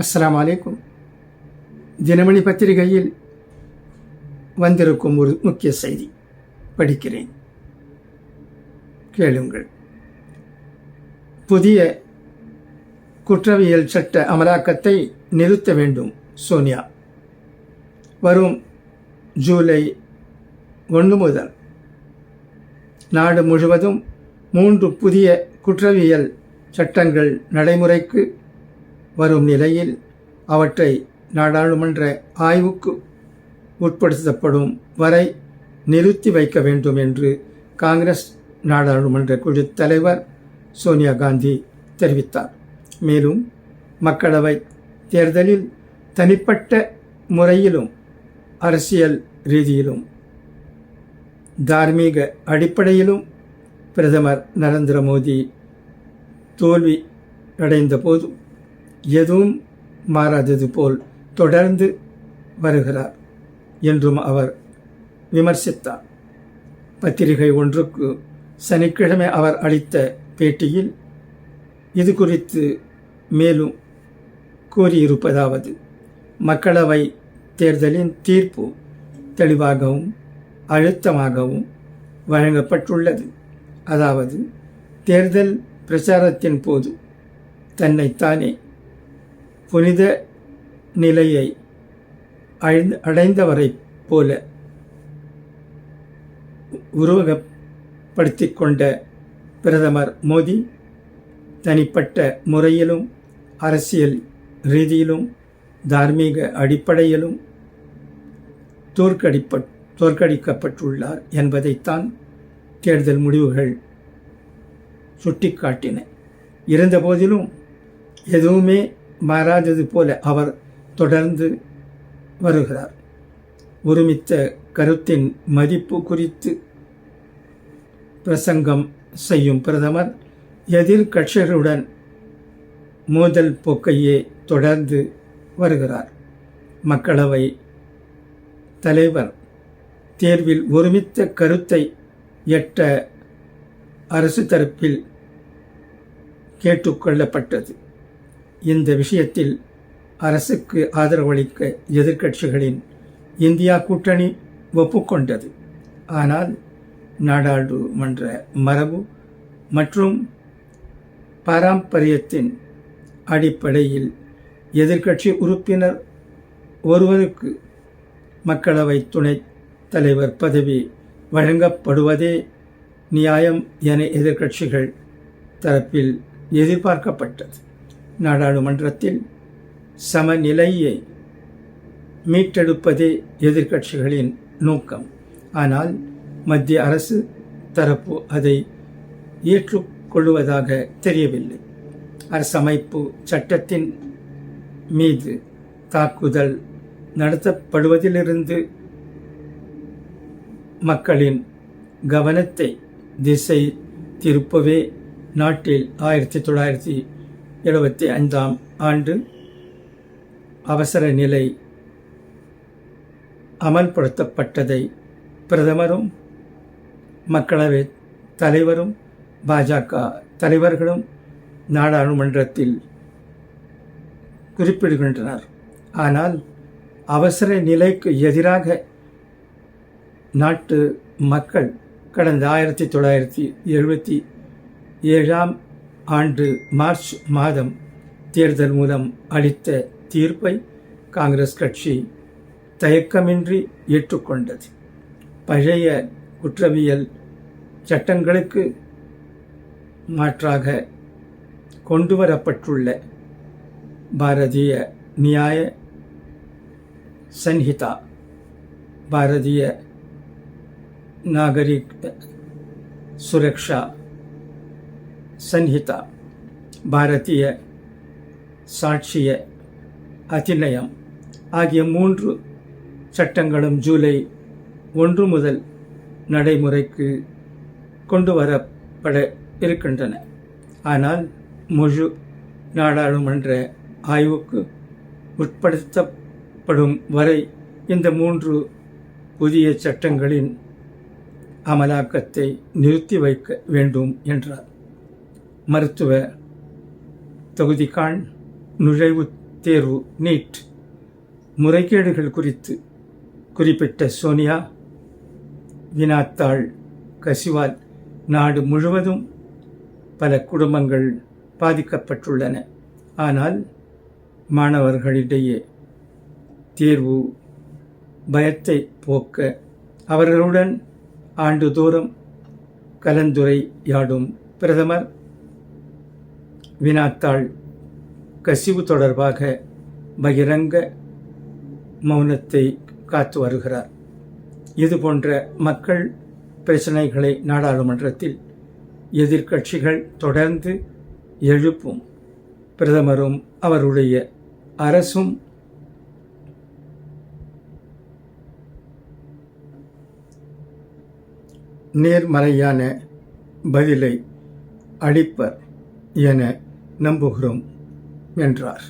அஸ்லாம் அலைக்கும். தினமணி பத்திரிகையில் வந்திருக்கும் ஒரு முக்கிய செய்தி படிக்கிறேன். கேளுங்கள். புதிய குற்றவியல் சட்ட அமலாக்கத்தை நிறுத்த வேண்டும் சோனியா. வரும் ஜூலை ஒன்று முதல் நாடு முழுவதும் மூன்று புதிய குற்றவியல் சட்டங்கள் நடைமுறைக்கு வரும் நிலையில் அவற்றை நாடாளுமன்ற ஆய்வுக்கு உட்படுத்தப்படும் வரை நிறுத்தி வைக்க வேண்டும் என்று காங்கிரஸ் நாடாளுமன்ற குழு தலைவர் சோனியா காந்தி தெரிவித்தார். மேலும் மக்களவை தேர்தலில் தனிப்பட்ட முறையிலும் அரசியல் ரீதியிலும் தார்மீக அடிப்படையிலும் பிரதமர் நரேந்திர மோடி தோல்வி அடைந்த போதும் எதுவும் மாறாதது போல் தொடர்ந்து வருகிறார் என்றும் அவர் விமர்சித்தார். பத்திரிகை ஒன்றுக்கு சனிக்கிழமை அவர் அளித்த பேட்டியில் இது குறித்து மேலும் கூறியிருப்பதாவது மக்களவை தேர்தலின் தீர்ப்பு தெளிவாகவும் அழுத்தமாகவும் வழங்கப்பட்டுள்ளது. அதாவது தேர்தல் பிரச்சாரத்தின் போது தன்னைத்தானே புனித நிலையை அடைந்தவரைப் போல உருவகப்படுத்தி கொண்ட பிரதமர் மோடி தனிப்பட்ட முறையிலும் அரசியல் ரீதியிலும் தார்மீக அடிப்படையிலும் தோற்கடிப்ப தோற்கடிக்கப்பட்டுள்ளார் என்பதைத்தான் தேர்தல் முடிவுகள் சுட்டிக்காட்டின. இருந்தபோதிலும் எதுவுமே மாறாதது போல அவர் தொடர்ந்து வருகிறார். ஒருமித்த கருத்தின் மதிப்பு குறித்து பிரசங்கம் செய்யும் பிரதமர் எதிர்கட்சிகளுடன் மோதல் போக்கையே தொடர்ந்து வருகிறார். மக்களவை தலைவர் தேர்வில் ஒருமித்த கருத்தை எட்ட அரசு தரப்பில் கேட்டுக்கொள்ளப்பட்டது. இந்த விஷயத்தில் அரசுக்கு ஆதரவளிக்க எதிர்க்கட்சிகளின் இந்தியா கூட்டணி ஒப்புக்கொண்டது. ஆனால் நாடாளுமன்ற மரபு மற்றும் பாரம்பரியத்தின் அடிப்படையில் எதிர்க்கட்சி உறுப்பினர் ஒருவருக்கு மக்களவை துணைத் தலைவர் பதவி வழங்கப்படுவதே நியாயம் என எதிர்க்கட்சிகள் தரப்பில் எதிர்பார்க்கப்பட்டது. நாடாளுமன்றத்தில் சமநிலையை மீட்டெடுப்பதே எதிர்க்கட்சிகளின் நோக்கம். ஆனால் மத்திய அரசு தரப்பு அதை ஏற்றுக்கொள்வதாக தெரியவில்லை. அரசமைப்பு சட்டத்தின் மீது தாக்குதல் நடத்தப்படுவதிலிருந்து மக்களின் கவனத்தை திசை திருப்பவே நாட்டில் ஆயிரத்தி தொள்ளாயிரத்தி எழுபத்தி ஐந்தாம் ஆண்டு அவசர நிலை அமல்படுத்தப்பட்டதை பிரதமரும் மக்களவை தலைவரும் பாஜக தலைவர்களும் நாடாளுமன்றத்தில் குறிப்பிடுகின்றனர். ஆனால் அவசர நிலைக்கு எதிராக நாட்டு மக்கள் கடந்த ஆயிரத்தி தொள்ளாயிரத்தி எழுபத்தி ஏழாம் ஆண்டு மார்ச் மாதம் தேர்தல் மூலம் அளித்த தீர்ப்பை காங்கிரஸ் கட்சி தயக்கமின்றி ஏற்றுக்கொண்டது. பழைய குற்றவியல் சட்டங்களுக்கு மாற்றாக கொண்டுவரப்பட்டுள்ள பாரதிய நியாய சன்ஹிதா பாரதிய நாகரிக் சுரக்ஷா சன்ஹிதா பாரதிய சாட்சிய அதிநயம் ஆகிய மூன்று சட்டங்களும் ஜூலை ஒன்று முதல் நடைமுறைக்கு கொண்டு வரப்பட இருக்கின்றன. ஆனால் முழு நாடாளுமன்ற ஆய்வுக்கு உட்படுத்தப்படும் வரை இந்த மூன்று புதிய சட்டங்களின் அமலாக்கத்தை நிறுத்தி வைக்க வேண்டும் என்றார். மருத்துவ தொகுதிக்கான் நுழைவுத் தேர்வு நீட். முறைகேடுகள் குறித்து குறிப்பிட்ட சோனியா வினாத்தாள் கசிவால் நாடு முழுவதும் பல குடும்பங்கள் பாதிக்கப்பட்டுள்ளன. ஆனால் மாணவர்களிடையே தேர்வு பயத்தை போக்க அவர்களுடன் ஆண்டுதோறும் கலந்துரையாடும் பிரதமர் வினாத்தாள் கசிவு தொடர்பாக பகிரங்க மௌனத்தை காத்து வருகிறார். இதுபோன்ற மக்கள் பிரச்சனைகளை நாடாளுமன்றத்தில் எதிர்க்கட்சிகள் தொடர்ந்து எழுப்பும். பிரதமரும் அவருடைய அரசும் நேர்மறையான பதிலை அளிப்பர் என நம்புகிறோம் என்றார்.